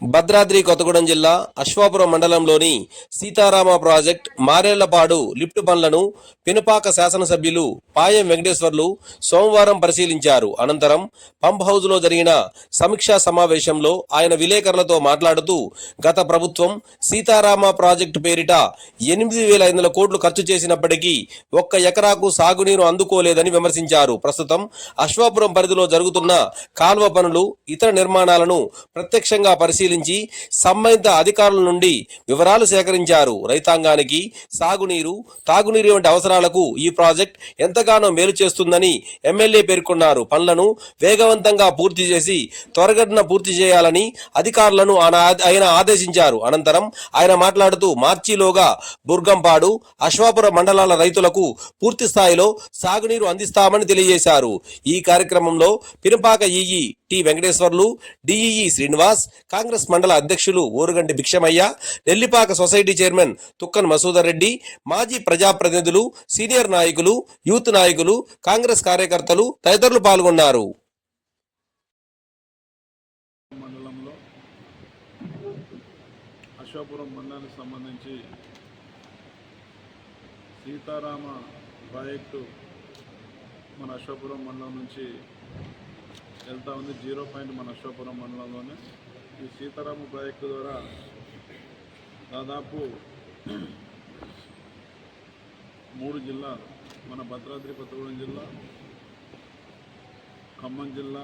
భద్రాద్రి కొత్తగూడెం జిల్లా అశ్వాపురం మండలంలోని Sitarama project మారేళ్ళపాడు lift పనులను పినపాక శాసనసభ్యులు పాయం వెంకటేశ్వర్లు సోమవారం పరిశీలించారు. అనంతరం పంప్ హౌజ్లో జరిగిన సమీక్షా సమావేశంలో ఆయన విలేకరులతో మాట్లాడుతూ గత ప్రభుత్వం సీతారామ ప్రాజెక్టు పేరిట ఎనిమిది వేల ఐదు వందల కోట్లు ఖర్చు చేసినప్పటికీ ఒక్క ఎకరాకు సాగునీరు అందుకోలేదని విమర్శించారు. ప్రస్తుతం అశ్వాపురం పరిధిలో జరుగుతున్న కాల్వ పనులు ఇతర నిర్మాణాలను ప్రత్యక్షంగా పరిశీలించి సంబంధిత అధికారుల నుండి వివరాలు సేకరించారు. రైతాంగానికి సాగునీరు తాగునీరు వంటి అవసరాలకు ఈ ప్రాజెక్ట్ ఎంతగానో మేలు చేస్తుందని ఎమ్మెల్యే పేర్కొన్నారు. పనులను వేగవంతంగా పూర్తి చేసి త్వరగతిన పూర్తి చేయాలని అధికారులను ఆయన ఆదేశించారు. అనంతరం ఆయన మాట్లాడుతూ మార్చిలోగా బుర్గంపాడు అశ్వాపురం మండలాల రైతులకు పూర్తి స్థాయిలో సాగునీరు అందిస్తామని తెలియజేశారు. ఈ కార్యక్రమంలో Pinapaka EE T Venkateswarlu DEE Srinivas Congress Congress మండల అధ్యక్షులు ఊరుగంటి భిక్షమయ్య నెల్లిపాక సొసైటీ చైర్మన్ తుక్కన్ మసూదర్ రెడ్డి మాజీ ప్రజాప్రతినిధులు సీనియర్ నాయకులు యూత్ నాయకులు కాంగ్రెస్ కార్యకర్తలు తదితరులు పాల్గొన్నారు. అశోపురం మండలానికి సంబంధించి సీతారామ ప్రాజెక్టు మన అశోపురం మండలం నుంచి వెళ్తా ఉంది. జీరో పాయింట్ మన అశోపురం మండలంలోనే. ఈ సీతారామ ప్రాజెక్టు ద్వారా దాదాపు మూడు జిల్లాలు మన భద్రాద్రి కొత్తగూడెం జిల్లా ఖమ్మం జిల్లా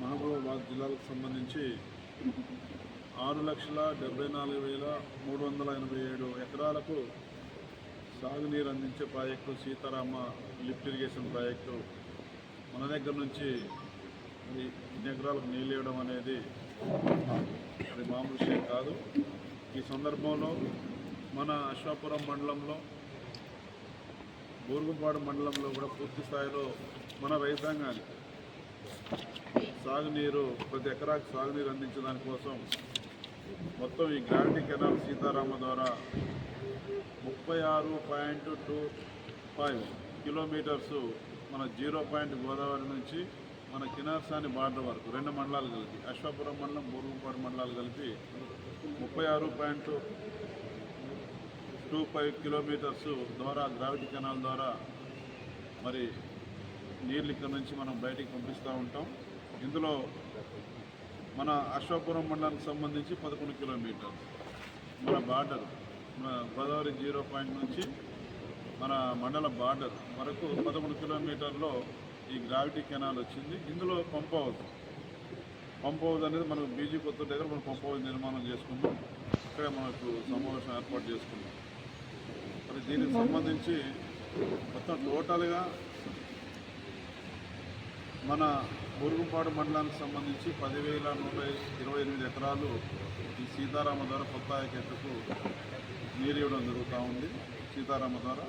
మహబూబాబాద్ జిల్లాలకు సంబంధించి ఆరు లక్షల డెబ్బై నాలుగు వేల మూడు వందల ఎనభై ఏడు ఎకరాలకు సాగునీరు అందించే project Sitarama lift irrigation project. మన దగ్గర నుంచి మరి ఎకరాలకు నీళ్ళు ఇవ్వడం అనేది అది మామూలు విషయం కాదు. ఈ సందర్భంలో మన అశ్వాపురం మండలంలో బూరుగుపాడు మండలంలో కూడా పూర్తి స్థాయిలో మన రైతాంగానికి సాగునీరు ప్రతి ఎకరాకు సాగునీరు అందించడానికి కోసం మొత్తం ఈ గ్రావిటీ కెనాల్ సీతారామ ద్వారా ముప్పై ఆరు పాయింట్ టూ ఫైవ్ కిలోమీటర్స్ మన జీరో పాయింట్ గోదావరి నుంచి మన కినార్సాని బార్డర్ వరకు రెండు మండలాలు కలిపి అశ్వాపురం మండలం బూరుగుపాడు మండలాలు కలిపి ముప్పై ఆరు పాయింట్ టూ ఫైవ్ కిలోమీటర్స్ ద్వారా గ్రావిటీ కెనాల్ ద్వారా మరి నీళ్ళు ఇక్కడ నుంచి మనం బయటికి పంపిస్తూ ఉంటాం. ఇందులో మన అశ్వాపురం మండలానికి సంబంధించి పదకొండు కిలోమీటర్ మన బార్డర్ మన గోదావరి జీరో పాయింట్ నుంచి మన మండల బార్డర్ వరకు పదకొండు కిలోమీటర్లో ఈ గ్రావిటీ కెనాల్ వచ్చింది. ఇందులో పంప్ హౌస్ పంప్ హౌస్ అనేది మనకు బీజీ కొత్త దగ్గర మనం పంప్ హౌస్ నిర్మాణం చేసుకున్నాం ఇక్కడ మనకు సమావేశం ఏర్పాటు చేసుకున్నాం మరి దీనికి సంబంధించి మొత్తం టోటల్గా మన మురుగుపాడు మండలానికి సంబంధించి పదివేల నూట ఇరవై ఎనిమిది ఎకరాలు ఈ సీతారామ ద్వారా కొత్త ఆయకెట్టుకు నీరు ఇవ్వడం జరుగుతూ ఉంది. సీతారామ ద్వారా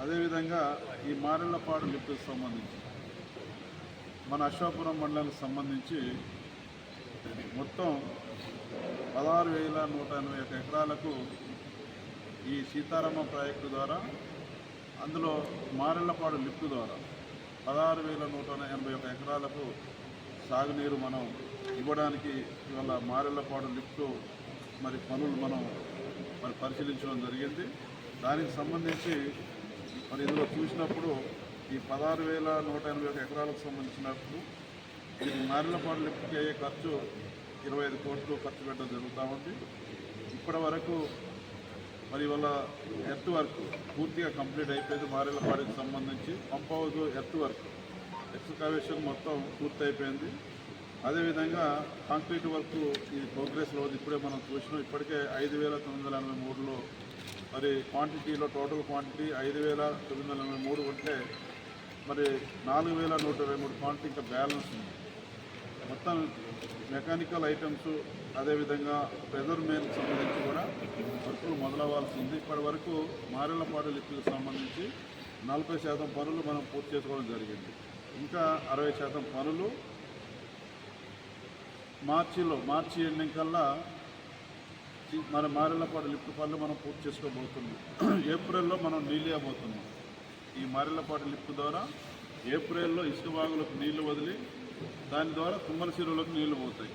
అదేవిధంగా ఈ మారెళ్ళపాడు లిఫ్ట్కి సంబంధించి మన అశ్వాపురం మండలానికి సంబంధించి మొత్తం పదహారు వేల నూట ఎనభై ఒక ఎకరాలకు ఈ సీతారామ ప్రాజెక్టు ద్వారా అందులో మారెళ్ళపాడు లిఫ్ట్ ద్వారా పదహారు వేల నూట ఎనభై ఒక ఎకరాలకు సాగునీరు మనం ఇవ్వడానికి ఇవాళ మారెళ్ళపాడు లిఫ్ట్ మరి పనులు మనం మరి పరిశీలించడం జరిగింది. దానికి సంబంధించి మరి ఇందులో చూసినప్పుడు ఈ పదహారు వేల నూట ఎనభై ఒక ఎకరాలకు సంబంధించినప్పుడు ఈ మారెళ్ళపాడు లెక్కకి అయ్యే ఖర్చు ఇరవై ఐదు కోట్లు ఖర్చు పెట్టడం జరుగుతూ ఉంది. ఇప్పటి వరకు మరి ఇవాళ ఎర్త్ వర్క్ పూర్తిగా కంప్లీట్ అయిపోయింది మారేళ్ళపాడికి సంబంధించి. Pump house earth work excavation మొత్తం పూర్తి అయిపోయింది. అదేవిధంగా కాంక్రీట్ వర్క్ ఇది ప్రోగ్రెస్లో రోజు ఇప్పుడే మనం చూసినాం. ఇప్పటికే ఐదు వేల తొమ్మిది వందల ఎనభై మూడులో మరి క్వాంటిటీలో టోటల్ క్వాంటిటీ ఐదు వేల తొమ్మిది వందల ఎనభై మూడు ఉంటే మరి నాలుగు వేల నూట ఇరవై మూడు క్వాంటిటీ ఇంకా బ్యాలెన్స్ ఉంది. మొత్తం మెకానికల్ ఐటమ్స్ అదేవిధంగా ప్రెజర్ మెయిన్ సంబంధించి కూడా వర్కులు మొదలవ్వాల్సి ఉంది ఇప్పటి వరకు మారెళ్ళపాడు లిఫ్ట్కి సంబంధించి నలభై శాతం పనులు మనం పూర్తి చేసుకోవడం జరిగింది. ఇంకా అరవై శాతం పనులు మార్చిలో మార్చి ఎండింగ్ కల్లా మన మారెళ్ళపాడు లిఫ్ట్ పనులు మనం పూర్తి చేసుకోబోతున్నాం. ఏప్రిల్లో మనం నీళ్ళు ఇవ్వబోతున్నాం. ఈ మారెళ్ళపాడు లిఫ్ట్ ద్వారా ఏప్రిల్లో ఇసుక బాగులకు నీళ్ళు వదిలి దాని ద్వారా తుమ్మల చెరువులకు నీళ్ళు పోతాయి.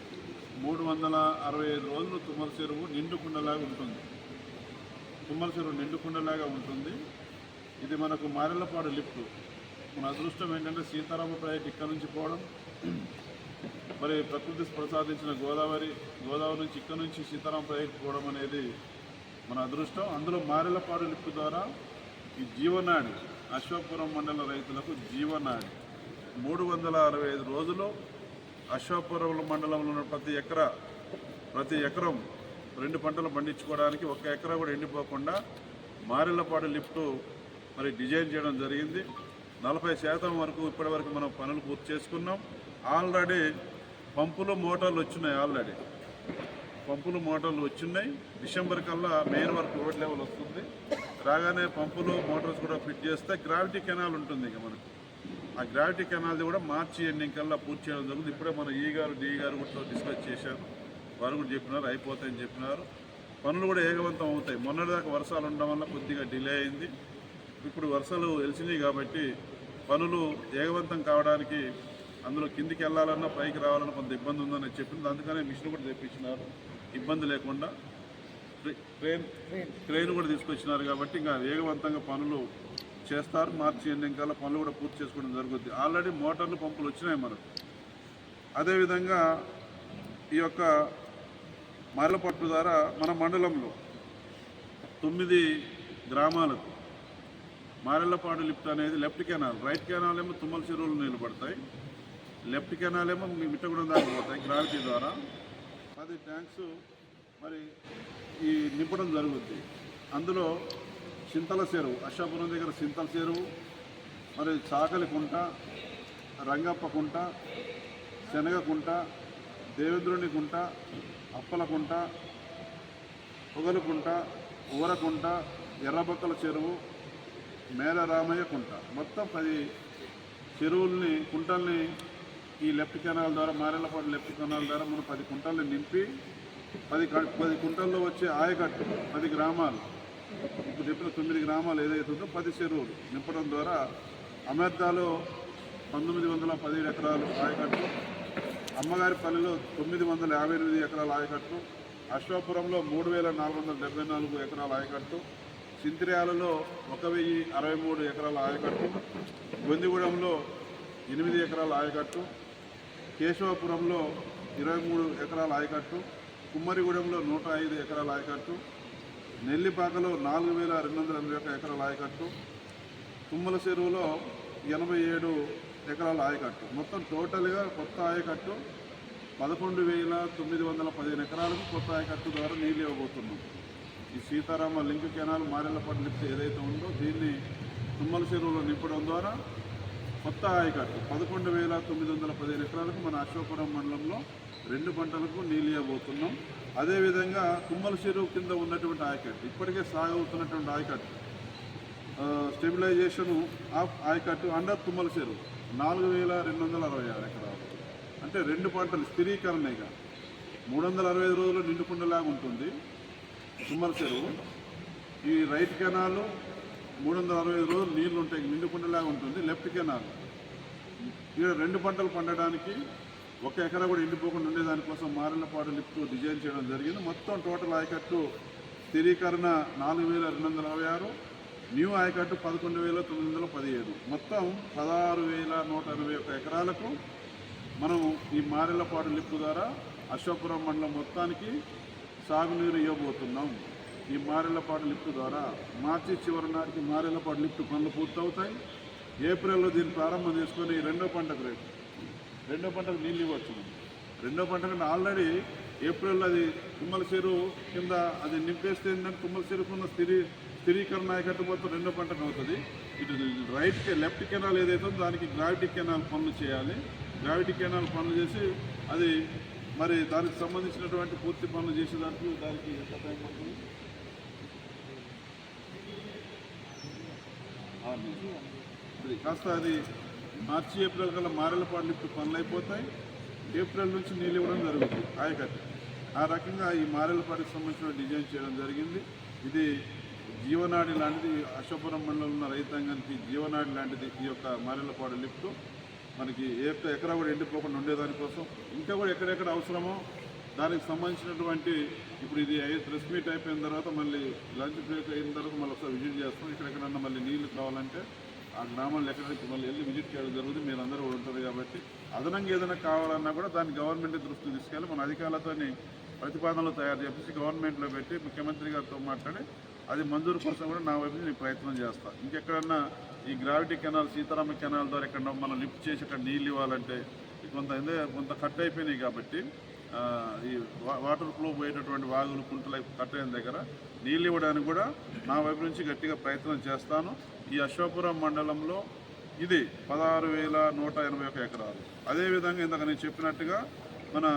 మూడు వందల అరవై ఐదు రోజులు తుమ్మల చెరువు నిండుకుండలాగా ఉంటుంది. తుమ్మల చెరువు నిండుకుండలాగా ఉంటుంది. ఇది మనకు మారెళ్ళపాడు లిఫ్ట్. మన అదృష్టం ఏంటంటే సీతారామ ప్రాజెక్ట్ ఇక్కడ నుంచి పోవడం. మరి ప్రకృతి ప్రసాదించిన గోదావరి గోదావరి నుంచి ఇక్కడ నుంచి సీతారాం ప్రాజెక్ట్ పోవడం అనేది మన అదృష్టం. అందులో మారెలపాడు లిఫ్ట్ ద్వారా ఈ జీవనాడి అశ్వాపురం మండల రైతులకు జీవనాడి. మూడు వందల అరవై ఐదు రోజులు అశ్వాపురం మండలంలో ఉన్న ప్రతి ఎకరా ప్రతి ఎకరం రెండు పంటలు పండించుకోవడానికి ఒక ఎకరా కూడా ఎండిపోకుండా మారెళ్ళపాడు లిఫ్ట్ మరి డిజైన్ చేయడం జరిగింది. నలభై శాతం వరకు ఇప్పటివరకు మనం పనులు పూర్తి చేసుకున్నాం. ఆల్రెడీ పంపులు మోటార్లు వచ్చినాయి ఆల్రెడీ. పంపులు మోటార్లు వచ్చినాయి. డిసెంబర్ కల్లా మెయిన్ వరకు రోడ్ లెవెల్ వస్తుంది. రాగానే పంపులు మోటార్స్ కూడా ఫిట్ చేస్తే గ్రావిటీ కెనాల్ ఉంటుంది ఇక మనకు. ఆ గ్రావిటీ కెనాల్ది కూడా మార్చి ఎండింగ్ కల్లా పూర్తి చేయడం జరుగుతుంది. ఇప్పుడే మన ఈ గారు డి గారు కూడా డిస్కస్ చేశారు. వారు కూడా చెప్పినారు అయిపోతాయని చెప్పినారు. పనులు కూడా ఏగవంతం అవుతాయి. మొన్నటిదాకా వర్షాలు ఉండడం వల్ల కొద్దిగా డిలే అయింది. ఇప్పుడు వర్షాలు వెలిసినాయి కాబట్టి పనులు ఏగవంతం కావడానికి అందులో కిందికి వెళ్ళాలన్నా పైకి రావాలన్నా కొంత ఇబ్బంది ఉందని చెప్పింది. అందుకనే మిషన్ కూడా తెప్పించినారు. ఇబ్బంది లేకుండా ట్రే- ట్రైన్ ట్రైన్. కూడా తీసుకొచ్చినారు కాబట్టి ఇంకా వేగవంతంగా పనులు చేస్తారు. మార్చి ఎండింగ్ కల్లా పనులు కూడా పూర్తి చేసుకోవడం జరుగుద్ది. ఆల్రెడీ మోటార్లు పంపులు వచ్చినాయి మనకు. అదేవిధంగా ఈ యొక్క మరలపట్టు ద్వారా మన మండలంలో తొమ్మిది గ్రామాలకు మారెళ్ళపాడు లిఫ్ట్ అనేది లెఫ్ట్ కెనాల్ రైట్ కెనాల్ ఏమో తుమ్మల చెరువులు నిలబడతాయి. లెఫ్ట్ కెనాల్ ఏమో మీ మిట్టగూడెం దాకా పోతాయి గ్రావిటీ ద్వారా. పది ట్యాంక్స్ మరి ఈ నింపడం జరుగుద్ది. అందులో చింతల చెరువు అశాపురం దగ్గర చింతల చెరువు మరి చాకలి కుంట రంగప్ప కుంట శనగకుంట దేవేంద్రుని కుంట అప్పల కుంట పొగలుకుంట ఊరకుంట ఎర్రబక్కల చెరువు మేర రామయ్య కుంట. మొత్తం పది చెరువుల్ని కుంటల్ని ఈ లెఫ్ట్ కెనాల్ ద్వారా మారేళ్ళపాడు లెఫ్ట్ కెనాల్ ద్వారా మనం పది కుంటల్ని నింపి పది పది కుంటల్లో వచ్చే ఆయకట్టు పది గ్రామాలు ఇప్పుడు చెప్పిన తొమ్మిది గ్రామాలు ఏదైతే ఉందో పది చెరువులు నింపడం ద్వారా అమెర్దాలో పంతొమ్మిది వందల పదిహేడు ఎకరాలు ఆయకట్టు అమ్మగారిపల్లిలో తొమ్మిది వందల యాభై ఎనిమిది ఎకరాల ఆయకట్టు అశ్వాపురంలో మూడు వేల నాలుగు వందల డెబ్బై నాలుగు ఎకరాల ఆయకట్టు చింతిర్యాలలో ఒక వెయ్యి అరవై మూడు ఎకరాల ఆయకట్టు గొందిగూడెంలో ఎనిమిది ఎకరాల ఆయకట్టు కేశవపురంలో ఇరవై మూడు ఎకరాల ఆయకట్టు కుమ్మరిగూడెంలో నూట ఐదు ఎకరాల ఆయకట్టు నెల్లిపాకలో నాలుగు వేల రెండు వందల ఎనభై ఒక ఎకరాల ఆయకట్టు తుమ్మల చెరువులో ఎనభై ఏడు ఎకరాల ఆయకట్టు. మొత్తం టోటల్గా కొత్త ఆయకట్టు పదకొండు వేల తొమ్మిది వందల పదిహేను ఎకరాలకు కొత్త ఆయకట్టు ద్వారా నీళ్ళు ఇవ్వబోతున్నాం. ఈ Sitarama link canal Marellapadu lift ఏదైతే ఉందో దీన్ని తుమ్మల చెరువులో నింపడం ద్వారా కొత్త ఆయకట్టు పదకొండు వేల తొమ్మిది వందల పదిహేను ఎకరాలకు మన అశోకపురం మండలంలో రెండు పంటలకు నీళ్ళు ఇవ్వబోతున్నాం. అదేవిధంగా తుమ్మల చెరువు కింద ఉన్నటువంటి ఆయకట్టు ఇప్పటికే సాగవుతున్నటువంటి ఆయకట్టు ఆ, ఆఫ్ ఆయకట్టు అండర్ తుమ్మల చెరువు నాలుగు వేల రెండు వందల అరవై ఆరు ఎకరాలు. అంటే రెండు పంటలు స్థిరీకరణగా. మూడు వందల అరవై ఐదు రోజులు నిండుకుండలాగా ఉంటుంది తుమ్మల చెరువు. ఈ రైట్ కెనాలు మూడు వందల అరవై ఐదు రోజులు నీళ్ళు ఉంటాయి నిండుకుండలాగా ఉంటుంది లెఫ్ట్ కెనాలు ఇక్కడ రెండు పంటలు పండడానికి ఒక ఎకరా కూడా ఎండిపోకుండా ఉండేదానికోసం మారెళ్ళపాడు లిఫ్ట్ డిజైన్ చేయడం జరిగింది. మొత్తం టోటల్ ఆయకట్టు స్థిరీకరణ నాలుగు వేల రెండు వందల అరవై ఆరు న్యూ ఆయకట్టు పదకొండు వేల తొమ్మిది వందల పదిహేడు. మొత్తం పదహారు వేల నూట ఎనభై ఒక ఎకరాలకు మనం ఈ మారెళ్ళపాడు లిఫ్ట్ ద్వారా అశోకపురం మండలం మొత్తానికి సాగునీరు ఇవ్వబోతున్నాం. ఈ మారెళ్ళపాడు లిఫ్ట్ ద్వారా మార్చి చివరి నాటికి మారెళ్ళపాడు లిఫ్ట్ పనులు పూర్తవుతాయి. ఏప్రిల్లో దీన్ని ప్రారంభం చేసుకొని రెండో పంటకు రేపు. రెండో పంటకు నీళ్ళు ఇవ్వచ్చు. రెండో పంటకు ఆల్రెడీ ఏప్రిల్ అది తుమ్మల చెరువు కింద అది నింపేస్తే ఏంటంటే తుమ్మల చెరువుకున్న స్థిరీ స్థిరీకరణ ఆయకట్టు రెండో పంటకు అవుతుంది. ఇటు రైట్ లెఫ్ట్ కెనాల్ ఏదైతే దానికి గ్రావిటీ కెనాల్ పనులు చేయాలి. గ్రావిటీ కెనాల్ పనులు చేసి అది మరి దానికి సంబంధించినటువంటి పూర్తి పనులు చేసే దానికి ఎంత టైం పడుతుంది? ఆరు అది కాస్త అది మార్చి ఏప్రిల్ కల్లా మారెలపాడు ఇప్పుడు పనులు అయిపోతాయి ఏప్రిల్ నుంచి నీళ్ళు ఇవ్వడం జరుగుతుంది. ఆయకట్టు. ఆ రకంగా ఈ మారెలపాటికి సంబంధించిన డిజైన్ చేయడం జరిగింది. ఇది జీవనాడి లాంటిది. అశోపురం మండలంలో ఉన్న రైతాంగానికి జీవనాడి లాంటిది ఈ యొక్క మారెలపాడు లిఫ్ట్. మనకి ఏ ఎక్కడ కూడా ఎండిపోకుండా ఉండేదానికోసం ఇంకా కూడా ఎక్కడెక్కడ అవసరమో దానికి సంబంధించినటువంటి ఇప్పుడు ఇది అయ్యి ప్రెస్ మీట్ అయిపోయిన తర్వాత మళ్ళీ లంచ్ బ్రేక్ అయిన తర్వాత మళ్ళీ ఒకసారి విజిట్ చేస్తాం. ఇక్కడెక్కడన్నా మళ్ళీ నీళ్ళు కావాలంటే ఆ గ్రామాలు ఎక్కడికి మళ్ళీ వెళ్ళి విజిట్ చేయడం జరుగుతుంది. మీరు అందరూ కూడా ఉంటుంది కాబట్టి అదనంగా ఏదైనా కావాలన్నా కూడా దాన్ని గవర్నమెంట్ దృష్టికి తీసుకెళ్ళి మన అధికారులతోని ప్రతిపాదనలు తయారు చేసి గవర్నమెంట్లో పెట్టి ముఖ్యమంత్రి గారితో మాట్లాడి అది మంజూరు కోసం కూడా నా వైపు నుంచి నేను ప్రయత్నం చేస్తాను ఇంకెక్కడన్నా ఈ గ్రావిటీ కెనాల్ సీతారామ కెనాల్ ద్వారా ఎక్కడ మనం లిఫ్ట్ చేసి అక్కడ నీళ్ళు ఇవ్వాలంటే కొంత కొంత కట్ అయిపోయినాయి కాబట్టి ఈ వా- వాటర్ ఫ్లో పోయేటటువంటి వాగులు కుంటలు కట్ అయిన దగ్గర నీళ్ళు ఇవ్వడానికి కూడా నా వైపు నుంచి గట్టిగా ప్రయత్నం చేస్తాను. ఈ అశోపురం మండలంలో ఇది పదహారు వేల నూట ఎనభై ఒక ఎకరాలు. అదేవిధంగా ఇందాక నేను చెప్పినట్టుగా మన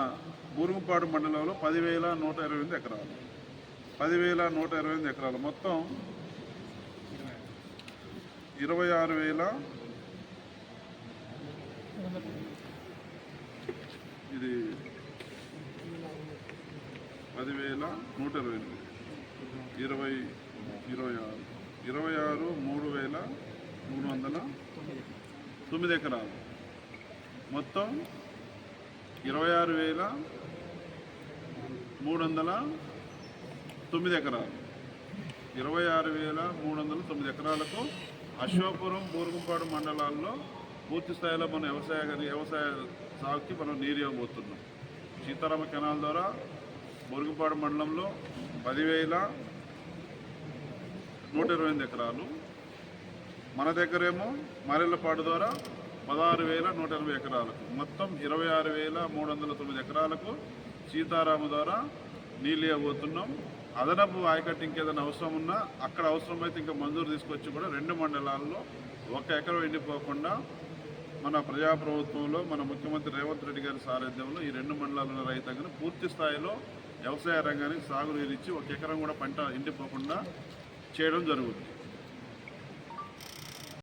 బూరుగుపాడు మండలంలో పదివేల నూట ఇరవై ఎనిమిది ఎకరాలు. పదివేల నూట ఇరవై ఎనిమిది ఎకరాలు. మొత్తం ఇరవై ఆరు వేల ఇది పదివేల నూట ఇరవై ఎనిమిది. ఇరవై ఇరవై ఆరు. ఇరవై ఆరు మూడు వేల మూడు వందల తొమ్మిది ఎకరాలు. మొత్తం ఇరవై ఆరు వేల మూడు వందల తొమ్మిది ఎకరాలు. ఇరవై ఆరు వేల మూడు వందల తొమ్మిది ఎకరాలకు అశ్వాపురం బూరుగుంపాడు మండలాల్లో పూర్తి స్థాయిలో మనం వ్యవసాయ వ్యవసాయ సాగుకి మనం నీరు ఇవ్వబోతున్నాం. సీతారామ కెనాల్ ద్వారా బూరుగుపాడు మండలంలో పదివేల నూట ఇరవై ఎనిమిది ఎకరాలు. మన దగ్గరేమో మరెళ్ళపాడు ద్వారా పదహారు వేల నూట ఎనభై ఎకరాలకు మొత్తం ఇరవై ఆరు వేల మూడు వందల తొమ్మిది ఎకరాలకు సీతారామ ద్వారా నీళ్ళు ఇవ్వబోతున్నాం. అదనపు ఆయకట్టు ఇంకేదైనా అవసరం ఉన్నా అక్కడ అవసరమైతే ఇంకా మంజూరు తీసుకొచ్చి కూడా రెండు మండలాల్లో ఒక ఎకరం ఎండిపోకుండా మన ప్రజాప్రభుత్వంలో మన ముఖ్యమంత్రి రేవంత్ రెడ్డి గారి సారథ్యంలో ఈ రెండు మండలాల రైతాంగాన్ని పూర్తి స్థాయిలో వ్యవసాయ రంగానికి సాగునీరు ఇచ్చి ఒక ఎకరం కూడా పంట ఎండిపోకుండా చేయడం జరుగుతుంది